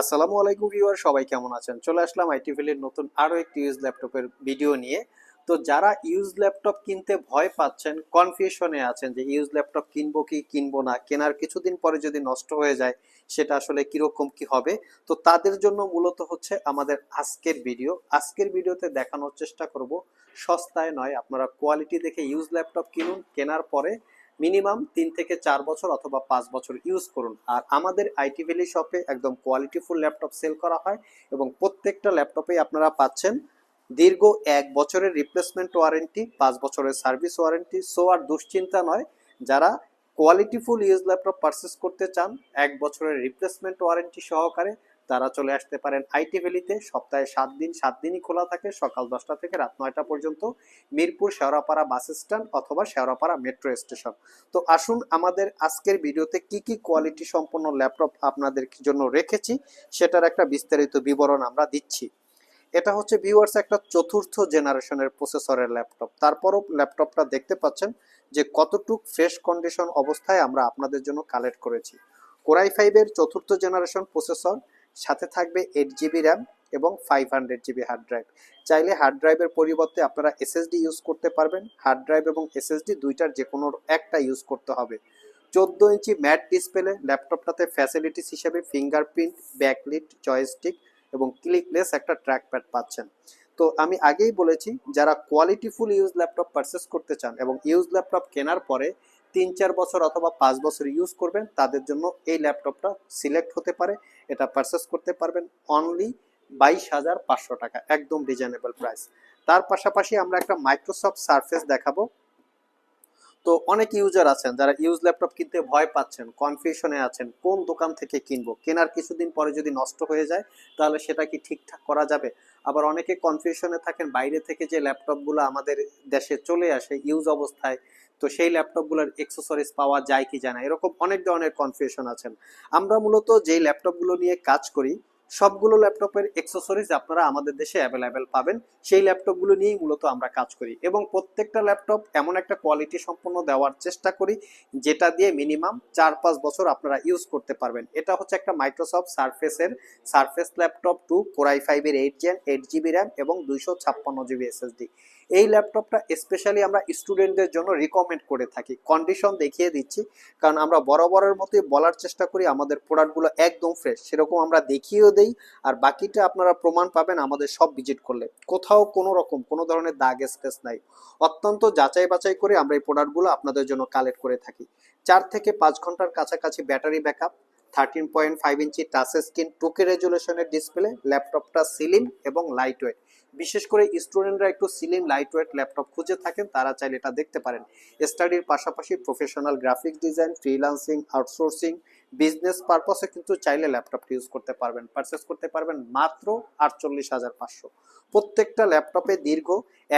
আসসালামু আলাইকুম ভিউয়ার, সবাই কেমন আছেন? চলে আসলাম আইটি ভ্যালির নতুন আরও একটি ইউজ ল্যাপটপের ভিডিও নিয়ে। তো যারা ইউজ ল্যাপটপ কিনতে ভয় পাচ্ছেন কনফিউশনে আছেন যে ইউজ ল্যাপটপ কিনবো কি, কিনবো না, কেনার কিছুদিন পরে যদি নষ্ট হয়ে যায়, সেটা আসলে কীরকম কি হবে? তো তাদের জন্য মূলত হচ্ছে আমাদের আজকের ভিডিও আজকের ভিডিওতে দেখানোর চেষ্টা করব, সস্তায় নয়, আপনারা কোয়ালিটি দেখে ইউজ ল্যাপটপ কিনুন, কেনার পরে মিনিমাম তিন থেকে চার বছর অথবা পাঁচ বছর ইউজ করুন। আর আমাদের আইটি ভ্যালি শপে একদম কোয়ালিটিফুল ল্যাপটপ সেল করা হয় এবং প্রত্যেকটা ল্যাপটপে আপনারা পাচ্ছেন দীর্ঘ এক বছরের রিপ্লেসমেন্ট ওয়ারেন্টি পাঁচ বছরের সার্ভিস ওয়ারেন্টি সো আর দুশ্চিন্তা নয়, যারা কোয়ালিটিফুল ইউজ ল্যাপটপ পারচেস করতে চান, এক বছরের রিপ্লেসমেন্ট ওয়ারেন্টি সহকারে তারা চলে আসতে পারেন আইটি ভ্যালিতে। সপ্তাহে সাত দিন, সাত দিনই খোলা থাকে, সকাল দশটা থেকে রাত নয়টা পর্যন্ত। মিরপুর শেওড়াপাড়া বাস স্ট্যান্ড অথবা শেওড়াপাড়া মেট্রো স্টেশন। তো আসুন আমাদের আজকের ভিডিওতে কি কি কোয়ালিটি সম্পন্ন ল্যাপটপ আপনাদের জন্য রেখেছি, সেটার একটা বিস্তারিত বিবরণ আমরা দিচ্ছি। এটা হচ্ছে ভিউয়ার্স একটা চতুর্থ জেনারেশনের প্রসেসরের ল্যাপটপ। তারপরও ল্যাপটপটা দেখতে পাচ্ছেন যে কতটুক ফ্রেশ কন্ডিশন অবস্থায় আমরা আপনাদের জন্য কালেক্ট করেছি। কোরাই ফাইভের চতুর্থ জেনারেশন প্রসেসর সাথে থাকবে এইট জিবি র্যাম এবং five hundred GB hard drive চাইলে হার্ড ড্রাইভের পরিবর্তে আপনারা এসএসডি ইউজ করতে পারবেন। হার্ড ড্রাইভ এবং এসএসডি দুইটার যে কোনো একটা ইউজ করতে হবে। চোদ্দ ইঞ্চি ম্যাট ডিসপ্লে ল্যাপটপটাতে ফ্যাসিলিটিস হিসেবে ফিঙ্গারপ্রিন্ট ব্যাকলিট জয়স্টিক এবং ক্লিকলেস একটা ট্র্যাক প্যাড পাচ্ছেন। তো আমি আগেই বলেছি, যারা কোয়ালিটিফুল ইউজ ল্যাপটপ পারচেস করতে চান এবং ইউজ ল্যাপটপ কেনার পরে তিন চার বছর অথবা পাঁচ বছর ইউজ করবেন, তাদের জন্য এই ল্যাপটপটা সিলেক্ট হতে পারে। এটা পারচেস করতে পারবেন অনলি বাইশ হাজার পাঁচশো টাকা, একদম রিজনেবল প্রাইস তার পাশাপাশি আমরা একটা মাইক্রোসফট সার্ফেস দেখাবো। তো অনেক ইউজার আছেন যারা ইউজ ল্যাপটপ কিনতে ভয় পাচ্ছেন কনফিউশনে আছেন, কোন দোকান থেকে কিনবো? কেনার কিছুদিন পরে যদি নষ্ট হয়ে যায়, তাহলে সেটা কি ঠিকঠাক করা যাবে? আবার অনেকে কনফিউশনে থাকেন, বাইরে থেকে যে ল্যাপটপগুলো আমাদের দেশে চলে আসে ইউজ অবস্থায় তো সেই ল্যাপটপগুলোর এক্সেসরিজ পাওয়া যায় কি জানা এরকম অনেক ধরনের কনফিউশন আছেন। আমরা মূলত যেই ল্যাপটপগুলো নিয়ে কাজ করি, সবগুলো ল্যাপটপের এক্সেসরিজ আপনারা আমাদের দেশে অ্যাভেলেবেল পাবেন। সেই ল্যাপটপগুলো নিয়েই মূলত আমরা কাজ করি এবং প্রত্যেকটা ল্যাপটপ এমন একটা কোয়ালিটি সম্পন্ন দেওয়ার চেষ্টা করি, যেটা দিয়ে মিনিমাম চার পাঁচ বছর আপনারা ইউজ করতে পারবেন। এটা হচ্ছে একটা মাইক্রোসফট সারফেসের Surface laptop two core i ফাইভের eight gen eight GB RAM এবং দুইশো ছাপ্পান্ন জিবি এসএসডি এই ল্যাপটপটা স্পেশালি আমরা স্টুডেন্টদের জন্য রিকমেন্ড করে থাকি। কন্ডিশন দেখিয়ে দিচ্ছি, কারণ আমরা বরাবরের মতোই বলার চেষ্টা করি, আমাদের প্রোডাক্টগুলো একদম ফ্রেশ সেরকম আমরা দেখিয়েও দেই, আর বাকিটা আপনারা প্রমাণ পাবেন আমাদের সব ভিজিট করলে। কোথাও কোনো রকম, কোনো ধরনের দাগ স্পেস নাই। অত্যন্ত যাচাই বাছাই করে আমরা এই প্রোডাক্টগুলো আপনাদের জন্য কালেক্ট করে থাকি। চার থেকে পাঁচ ঘণ্টার কাছাকাছি battery backup thirteen point five inch touch screen টুকে রেজুলেশনের ডিসপ্লে ল্যাপটপটা সিলিম এবং লাইট ওয়েট বিশেষ করে স্টুডেন্টরা একটু সিলিম লাইট ওয়েট ল্যাপটপ খুঁজে থাকেন, তারা চাইলে এটা দেখতে পারেন। স্টাডির পাশাপাশি professional graphics design freelancing outsourcing business পারপাসে কিন্তু চাইলে ল্যাপটপটি ইউজ করতে পারবেন। পারচেস করতে পারবেন মাত্র আটচল্লিশ হাজার পাঁচশো। প্রত্যেকটা ল্যাপটপে দীর্ঘ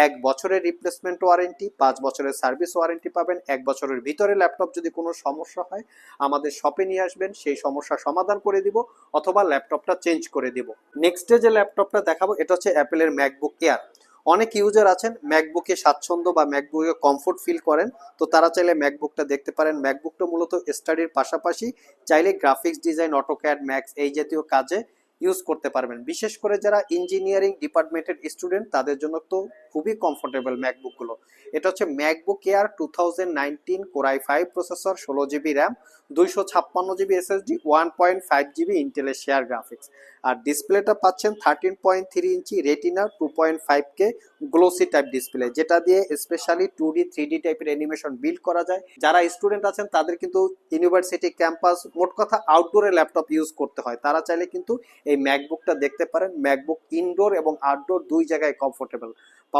এক বছরের রিপ্লেসমেন্ট ওয়ারেন্টি পাঁচ বছরের সার্ভিস ওয়ারেন্টি পাবেন। এক বছরের ভিতরে ল্যাপটপ যদি কোনো সমস্যা হয়, আমাদের শপে নিয়ে আসবেন, সেই সমস্যা সমাধান করে দিব অথবা ল্যাপটপটা চেঞ্জ করে দিব। নেক্সটে যে ল্যাপটপটা দেখাবো, এটা হচ্ছে অ্যাপেলের ম্যাকবুক এয়ার অনেক ইউজার আছেন ম্যাকবুকে স্বাচ্ছন্দ্য বা ম্যাকবুকে কমফোর্ট ফিল করেন, তো তারা চাইলে ম্যাকবুকটা দেখতে পারেন। ম্যাকবুকটা মূলত স্টাডির পাশাপাশি চাইলে গ্রাফিক্স ডিজাইন অটোক্যাড ম্যাক্স এই জাতীয় কাজে ইউজ করতে পারবেন। বিশেষ করে যারা ইঞ্জিনিয়ারিং ডিপার্টমেন্টের স্টুডেন্ট তাদের জন্য তো খুবই কমফোর্টেবল ম্যাকবুকগুলো এটা হচ্ছে MacBook Air two thousand nineteen core i five processor ষোলো জিবি র্যাম দুইশো ছাপ্পান্ন GB SSD one point five GB ইন্টেলের শেয়ার গ্রাফিক্স আর ডিসপ্লেটা পাচ্ছেন thirteen point three inch retina two point five K glossy type display যেটা দিয়ে specially two D three D টাইপের অ্যানিমেশন বিল্ড করা যায়। যারা স্টুডেন্ট আছেন, তাদের কিন্তু ইউনিভার্সিটি ক্যাম্পাস মোট কথা আউটডোরে ল্যাপটপ ইউজ করতে হয়। তারা চাইলে কিন্তু এই ম্যাকবুকটা দেখতে পারেন। ম্যাকবুক ইনডোর এবং আউটডোর দুই জায়গায় কমফোর্টেবল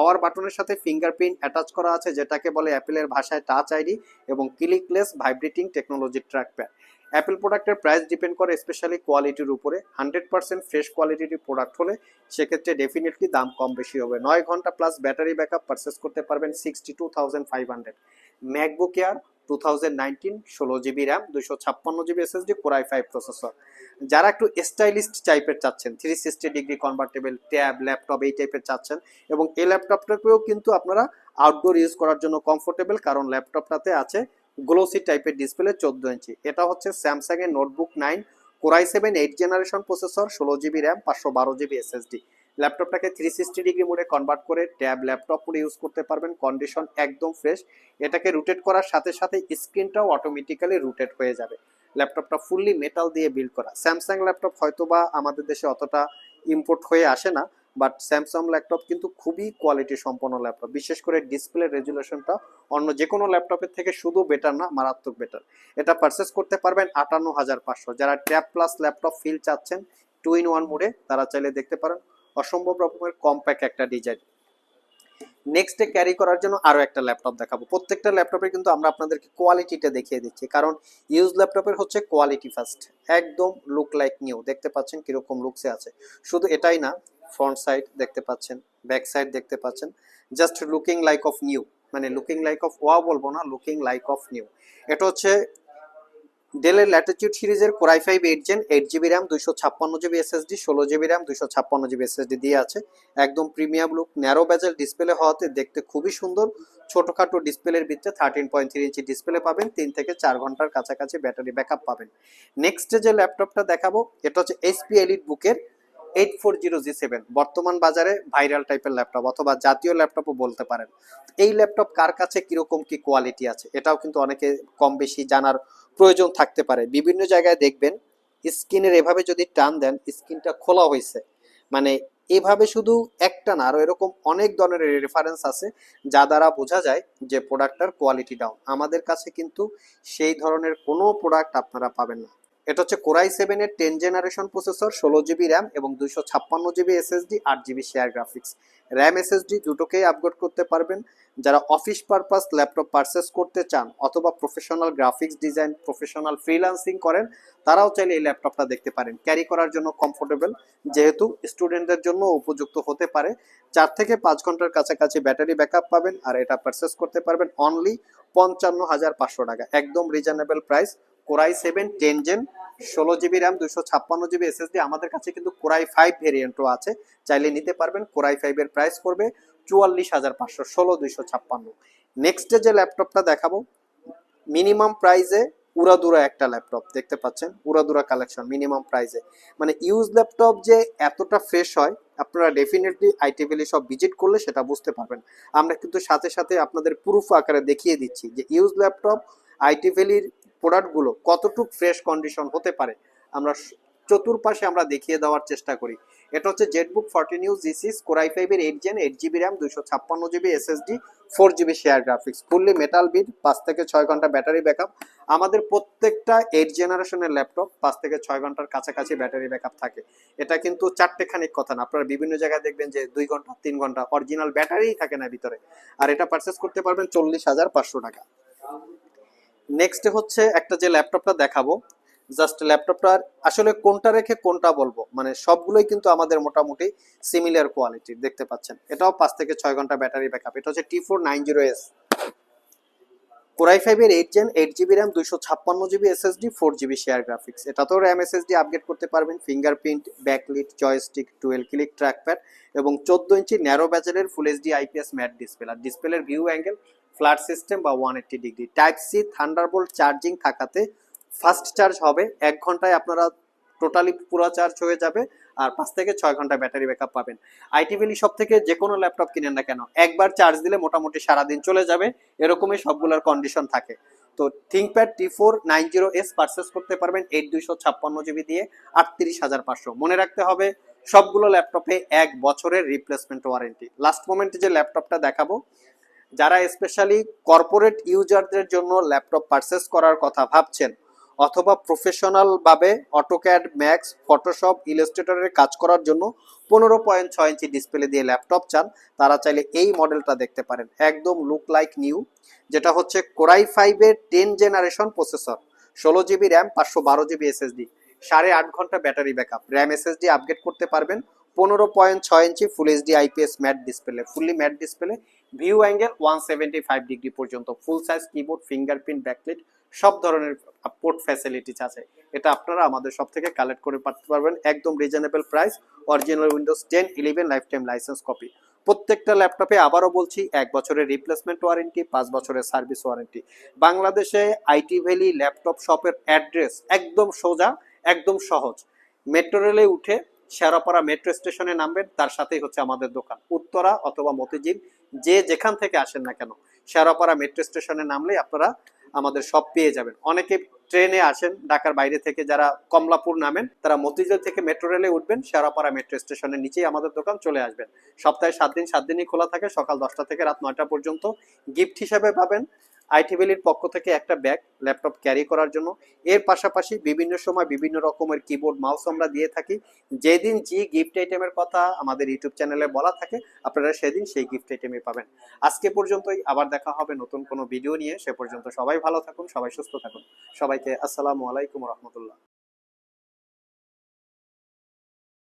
পাওয়ার বাটনের সাথে ফিঙ্গারপ্রিন্ট অ্যাটাচ করা আছে, যেটাকে বলে অ্যাপেলের ভাষায় টাচ আইডি এবং clickless vibrating technology trackpad. Apple প্রোডাক্টের প্রাইস ডিপেন্ড করে স্পেশালি কোয়ালিটির উপরে। হান্ড্রেড পার্সেন্ট ফ্রেশ কোয়ালিটির প্রোডাক্ট হলে সেক্ষেত্রে ডেফিনেটলি দাম কম বেশি হবে। নয় ঘণ্টা প্লাস ব্যাটারি ব্যাকআপ পারচেস করতে পারবেন sixty two thousand five hundred. MacBook Air two thousand nineteen ষোলো জিবি র্যাম দুশো ছাপ্পান্ন GB SSD core i five processor যারা একটু স্টাইলিস্ট টাইপের চাচ্ছেন three sixty degree convertible tab laptop এই টাইপের চাচ্ছেন, এবং এই ল্যাপটপটাকেও কিন্তু আপনারা আউটডোর ইউজ করার জন্য কমফোর্টেবল কারণ ল্যাপটপটাতে আছে গ্লোসি টাইপের ডিসপ্লে চোদ্দ ইঞ্চি। এটা হচ্ছে স্যামসাং এর notebook nine core i seven eight generation processor ষোলো জিবি র্যাম পাঁচশো বারো জিবি এসএসডি ল্যাপটপটাকে থ্রি সিক্সটি ডিগ্রি মোডে কনভার্ট করে ট্যাব ল্যাপটপ মোডে ইউজ করতে পারবেন কন্ডিশন একদম ফ্রেশ এটাকে রুটেট করার সাথে সাথে স্ক্রিনটাও অটোমেটিক্যালি রুটেট হয়ে যাবে। ল্যাপটপটা ফুললি মেটাল দিয়ে বিল্ড করা। স্যামসাং ল্যাপটপ হয়তোবা আমাদের দেশে অতটা ইম্পোর্ট হয়ে আসে না বাট স্যামসাং ল্যাপটপ কিন্তু খুবই কোয়ালিটি সম্পন্ন ল্যাপটপ বিশেষ করে ডিসপ্লে রেজুলেশনটা অন্য যে কোনো ল্যাপটপের থেকে শুধু বেটার না, মারাত্মক বেটার এটা পারচেস করতে পারবেন আটান্ন হাজার পাঁচশো। যারা ট্যাব প্লাস ল্যাপটপ ফিল চাচ্ছেন টু ইন ওয়ান মোডে তারা চাইলে দেখতে পারেন। অসম্ভব রকমের কম্প্যাক্ট একটা ডিজাইন নেক্সটে ক্যারি করার জন্য আরও একটা ল্যাপটপ দেখাবো। প্রত্যেকটা ল্যাপটপে কিন্তু আমরা আপনাদেরকে কোয়ালিটিটা দেখিয়ে দিচ্ছি। কারণ ইউজ ল্যাপটপের হচ্ছে কোয়ালিটি ফার্স্ট একদম লুক লাইক নিউ দেখতে পাচ্ছেন কীরকম লুকসে আছে। শুধু এটাই না ফ্রন্ট সাইড দেখতে পাচ্ছেন ব্যাক সাইড দেখতে পাচ্ছেন। Just looking like of new মানে লুকিং লাইক অফ ওয়া বলব না লুকিং লাইক অফ নিউ এটা হচ্ছে ডেলের ল্যাটিটিউড সিরিজের core i five eight gen eight GB RAM দুইশো ছাপ্পান্ন জিবি এসএসডি ষোলো জিবি র্যাম দুইশো ছাপ্পান্ন জিবি এসএসডি দিয়ে আছে। একদম premium look narrow bezel display হওয়াতে দেখতে খুবই সুন্দর। ছোটখাটো ডিসপ্লের ভিতরে thirteen point three inch display পাবেন, তিন থেকে চার ঘণ্টার কাছাকাছি ব্যাটারি ব্যাকআপ পাবেন। নেক্সট যে ল্যাপটপটা দেখাবো, এটা হচ্ছে এসপি এলিট বুকের eight four zero G seven বর্তমান বাজারে ভাইরাল টাইপের ল্যাপটপ অথবা জাতীয় ল্যাপটপও বলতে পারেন। এই ল্যাপটপ কার কাছে কীরকম কি কোয়ালিটি আছে, এটাও কিন্তু অনেকে কম বেশি জানার প্রয়োজন থাকতে পারে। বিভিন্ন জায়গায় দেখবেন, স্ক্রিনের এভাবে যদি টান দেন, স্ক্রিনটা খোলা হয়েছে মানে এভাবে শুধু একটা না, আরও এরকম অনেক ধরনের রেফারেন্স আছে, যা দ্বারা বোঝা যায় যে প্রোডাক্টটার কোয়ালিটি ডাউন আমাদের কাছে কিন্তু সেই ধরনের কোনো প্রোডাক্ট আপনারা পাবেন না। এটা হচ্ছে কোরাই সেভেনের টেন জেনারেশন প্রসেসর ষোলো জিবি র্যাম এবং দুইশো ছাপ্পান্ন জিবি এসএসডি আট GB share graphics RAM SSD দুটোকেই আপগ্রেড করতে পারবেন। যারা অফিস পারপাস ল্যাপটপ পারচেস করতে চান অথবা professional graphics design professional freelancing করেন, তারাও চাইলে এই ল্যাপটপটা দেখতে পারেন। ক্যারি করার জন্য কমফোর্টেবল যেহেতু স্টুডেন্টদের জন্য উপযুক্ত হতে পারে। চার থেকে পাঁচ ঘণ্টার কাছাকাছি ব্যাটারি ব্যাকআপ পাবেন আর এটা পারচেস করতে পারবেন অনলি পঞ্চান্ন হাজার পাঁচশো টাকা। একদম reasonable price core i seven ten gen ষোলো জিবি র্যাম দুশো ছাপ্পান্ন জিবি এসএসডি আমাদের কাছে কিন্তু কোরাই ফাইভ ভেরিয়েন্টও আছে। চাইলে নিতে পারবেন কোরাই ফাইভের প্রাইস পড়বে চুয়াল্লিশ হাজার পাঁচশো ষোলো, দুইশো ছাপ্পান্ন। নেক্সটে যে ল্যাপটপটা দেখাবো মিনিমাম প্রাইসে উড়াদুরা একটা ল্যাপটপ দেখতে পাচ্ছেন? উড়াদুরা কালেকশন মিনিমাম প্রাইসে মানে ইউজ ল্যাপটপ যে এতটা ফ্রেশ হয়, আপনারা ডেফিনেটলি আইটি ভ্যালি সব ভিজিট করলে সেটা বুঝতে পারবেন। আমরা কিন্তু সাথে সাথে আপনাদের প্রুফ আকারে দেখিয়ে দিচ্ছি যে ইউজ ল্যাপটপ আইটি ভ্যালির প্রোডাক্টগুলো কতটুক ফ্রেশ কন্ডিশন হতে পারে, আমরা চতুর্পাশে আমরা দেখিয়ে দেওয়ার চেষ্টা করি। এটা হচ্ছে ZBook forty U G six core i ফাইভের eight gen eight GB RAM দুশো ছাপ্পান্ন GB SSD four GB share graphics fully metal build পাঁচ থেকে ছয় ঘণ্টা ব্যাটারি ব্যাকআপ আমাদের প্রত্যেকটা এইট জেনারেশনের ল্যাপটপ পাঁচ থেকে ছয় ঘণ্টার কাছাকাছি ব্যাটারি ব্যাকআপ থাকে। এটা কিন্তু চারটে খানিক কথা না, আপনারা বিভিন্ন জায়গায় দেখবেন যে দুই ঘণ্টা, তিন ঘণ্টা অরিজিনাল ব্যাটারিই থাকে না ভিতরে। আর এটা পারচেস করতে পারবেন চল্লিশ হাজার পাঁচশো টাকা। নেক্সট হচ্ছে একটা যে ল্যাপটপটা দেখাবো। জাস্ট ল্যাপটপটার আসলে কোনটা রেখে কোনটা বলব? মানে সবগুলোই কিন্তু আমাদের মোটামুটি সিমিলার কোয়ালিটির দেখতে পাচ্ছেন। এটাও পাঁচ থেকে ছয় ঘণ্টা ব্যাটারি ব্যাকআপ এটা হচ্ছে T four nine zero S core i ফাইভের eight gen eight GB RAM দুইশো ছাপ্পান্ন GB SSD four GB share graphics এটাতেও র্যাম এসএসডি আপগ্রেড করতে পারবেন। Fingerprint backlit joystick twelve click trackpad এবং চোদ্দ inch narrow ব্যাজেলের full HD IPS matte display আর ডিসপ্লের view angle flat system বা one eighty degree. Type C Thunderbolt charging থাকাতে fast charge হবে। এক ঘন্টায় আপনারা টোটালি পুরো চার্জ হয়ে যাবে আর পাঁচ থেকে ছয় ঘণ্টা ব্যাটারি ব্যাকআপ পাবেন। আইটি ভ্যালি সব থেকে যে কোনো ল্যাপটপ কিনেন না কেন, একবার চার্জ দিলে মোটামুটি সারাদিন চলে যাবে, এরকমই সবগুলোর কন্ডিশন থাকে। তো ThinkPad T four nine zero S purchase করতে পারবেন এইট দুইশো ছাপ্পান্ন জিবি দিয়ে, আটত্রিশ হাজার পাঁচশো। মনে রাখতে হবে, সবগুলো ল্যাপটপে এক বছরের রিপ্লেসমেন্ট ওয়ারেন্টি লাস্ট মোমেন্টে যে ল্যাপটপটা দেখাবো যারা স্পেশালি কর্পোরেট ইউজারদের জন্য ল্যাপটপ পারচেস করার কথা ভাবছেন, অথবা প্রফেশনাল ভাবে অটোক্যাড ম্যাক্স ফটোশপ ইলাস্ট্রেটরের কাজ করার জন্য পনেরো পয়েন্ট ছয় ইঞ্চি ডিসপ্লে দিয়ে ল্যাপটপ চান, তারা চাইলে এই মডেলটা দেখতে পারেন। একদম লুক লাইক নিউ যেটা হচ্ছে কোরাই ফাইভের টেন জেনারেশন প্রসেসর ষোলো জিবি র্যাম পাঁচশো বারো জিবি এসএসডি সাড়ে আট ঘণ্টা battery backup RAM SSD upgrade করতে পারবেন, পনেরো পয়েন্ট ছয় inch full HD IPS matte display fully matte display view angle one seventy five degree পর্যন্ত full size keyboard fingerprint backlit সব ধরনের পোর্ট ফ্যাসিলিটিস আছে। এটা আপনারা আমাদের সব থেকে কালেক্ট করে পাঠতে পারবেন, একদম reasonable price original Windows ten eleven lifetime licence copy প্রত্যেকটা ল্যাপটপে আবারও বলছি, এক বছরের রিপ্লেসমেন্ট ওয়ারেন্টি পাঁচ বছরের সার্ভিস ওয়ারেন্টি বাংলাদেশে আইটি ভ্যালি ল্যাপটপ শপের অ্যাড্রেস একদম সোজা, একদম সহজ। মেট্রো রেলে উঠে, শেরাপাড়া মেট্রো স্টেশনে নামবেন, তার সাথেই হচ্ছে আমাদের দোকান, উত্তরা অথবা মতিঝিল। যে যেখান থেকে আসেন না কেন শেরাপাড়া মেট্রো স্টেশনে নামলে আপনারা আমাদের সব পেয়ে যাবেন। অনেকে ট্রেনে আসেন, ঢাকার বাইরে থেকে যারা কমলাপুর নামেন, তারা মতিঝিল থেকে মেট্রো রেলে উঠবেন শেরাপাড়া মেট্রো স্টেশনের নিচেই আমাদের দোকান চলে আসবেন। সপ্তাহে সাত দিন, সাত দিনই খোলা থাকে, সকাল দশটা থেকে রাত নয়টা পর্যন্ত। গিফট হিসাবে পাবেন আইটি ভ্যালির পক্ষ থেকে একটা ব্যাগ ল্যাপটপ ক্যারি করার জন্য। এর পাশাপাশি বিভিন্ন সময় বিভিন্ন রকমের কিবোর্ড মাউস আমরা দিয়ে থাকি। যেদিন যে গিফট আইটেমের কথা আমাদের ইউটিউব চ্যানেলে বলা থাকে, আপনারা সেদিন সেই গিফট আইটেমই পাবেন। আজকে পর্যন্তই, আবার দেখা হবে নতুন কোনো ভিডিও নিয়ে। সে পর্যন্ত সবাই ভালো থাকুন, সবাই সুস্থ থাকুন। সবাইকে আসসালামু আলাইকুম রহমতুল্লাহ।